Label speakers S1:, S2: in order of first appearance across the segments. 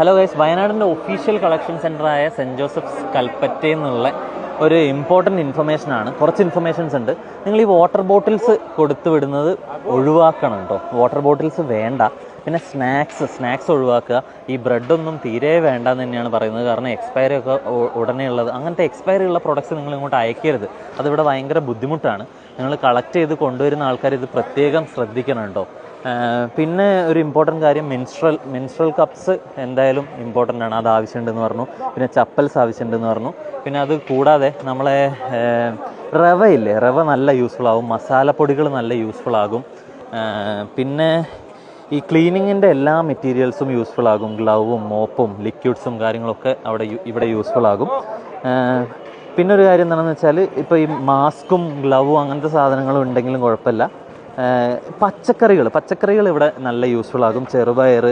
S1: Hello guys വയനാടിന്റെ official collection സെന്ററായ സെന്റ് ജോസഫ്സ് കൽപ്പറ്റയിൽ നിന്നുള്ള ഒരു ഇമ്പോർട്ടന്റ് ഇൻഫർമേഷൻ ആണ്. കുറച്ച് ഇൻഫർമേഷൻസ് ഉണ്ട്. നിങ്ങൾ ഈ വാട്ടർ ബോട്ടിൽസ് കൊടുത്തു വിടുന്നത് ഒഴിവാക്കണം കേട്ടോ വാട്ടർ ബോട്ടിൽസ് വേണ്ട. പിന്നെ സ്നാക്സ് സ്നാക്സ് ഒഴിവാക്കുക. ഈ ബ്രെഡൊന്നും തീരെ വേണ്ട എന്ന് തന്നെയാണ് പറയുന്നത്. കാരണം എക്സ്പയറി ഒക്കെ ഉടനെ ഉള്ളത്. അങ്ങനത്തെ എക്സ്പയറി ഉള്ള പ്രൊഡക്ട്സ് നിങ്ങൾ ഇങ്ങോട്ട് അയക്കരുത്. അതിവിടെ ഭയങ്കര ബുദ്ധിമുട്ടാണ്. നിങ്ങൾ കളക്ട് ചെയ്ത് കൊണ്ടുവരുന്ന ആൾക്കാർ ഇത് പ്രത്യേകം ശ്രദ്ധിക്കണം കേട്ടോ പിന്നെ ഒരു ഇമ്പോർട്ടന്റ് കാര്യം മെൻസ്ട്രൽ മെൻസ്ട്രൽ കപ്സ് എന്തായാലും ഇമ്പോർട്ടന്റ് ആണ്. അത് ആവശ്യമുണ്ടെന്ന് പറഞ്ഞു. പിന്നെ ചപ്പൽസ് ആവശ്യമുണ്ടെന്ന് പറഞ്ഞു. പിന്നെ അത് കൂടാതെ നമ്മളെ റവ ഇല്ലേ? റവ നല്ല യൂസ്ഫുൾ ആകും മസാലപ്പൊടികൾ നല്ല യൂസ്ഫുൾ ആകും. പിന്നെ ഈ ക്ലീനിങ്ങിന്റെ എല്ലാ മെറ്റീരിയൽസും യൂസ്ഫുൾ ആകും. ഗ്ലൗവും മോപ്പും ലിക്വിഡ്സും കാര്യങ്ങളൊക്കെ അവിടെ ഇവിടെ യൂസ്ഫുൾ ആകും. പിന്നെ ഒരു കാര്യം എന്താണെന്ന് വെച്ചാൽ ഇപ്പോൾ ഈ മാസ്കും ഗ്ലൗവും അങ്ങനത്തെ സാധനങ്ങളും ഉണ്ടെങ്കിലും കുഴപ്പമില്ല. പച്ചക്കറികൾ. പച്ചക്കറികൾ ഇവിടെ നല്ല യൂസ്ഫുൾ ആകും. ചെറുപയർ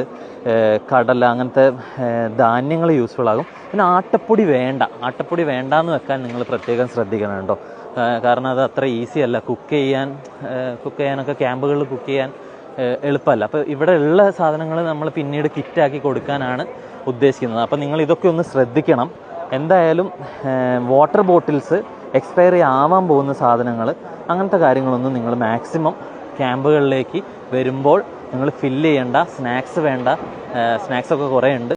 S1: കടല അങ്ങനത്തെ ധാന്യങ്ങൾ യൂസ്ഫുൾ ആകും. പിന്നെ ആട്ടപ്പൊടി വേണ്ട. ആട്ടപ്പൊടി വേണ്ടാന്ന് വെക്കാൻ നിങ്ങൾ പ്രത്യേകം ശ്രദ്ധിക്കണം കേട്ടോ. കാരണം അത് അത്ര ഈസി അല്ല. കുക്ക് ചെയ്യാൻ കുക്ക് ചെയ്യാനൊക്കെ ക്യാമ്പുകളിൽ കുക്ക് ചെയ്യാൻ എളുപ്പമല്ല. അപ്പോൾ ഇവിടെ ഉള്ള സാധനങ്ങൾ നമ്മൾ പിന്നീട് കിറ്റാക്കി കൊടുക്കാനാണ് ഉദ്ദേശിക്കുന്നത്. അപ്പോൾ നിങ്ങൾ ഇതൊക്കെ ഒന്ന് ശ്രദ്ധിക്കണം. എന്തായാലും വാട്ടർ ബോട്ടിൽസ് എക്സ്പയറി ആവാൻ പോകുന്ന സാധനങ്ങൾ അങ്ങനത്തെ കാര്യങ്ങളൊന്നും നിങ്ങൾ മാക്സിമം ക്യാമ്പുകളിലേക്ക് വരുമ്പോൾ നിങ്ങൾ ഫില്ല് ചെയ്യേണ്ട സ്നാക്സ് വേണ്ട സ്നാക്സ് ഒക്കെ കുറേ ഉണ്ട്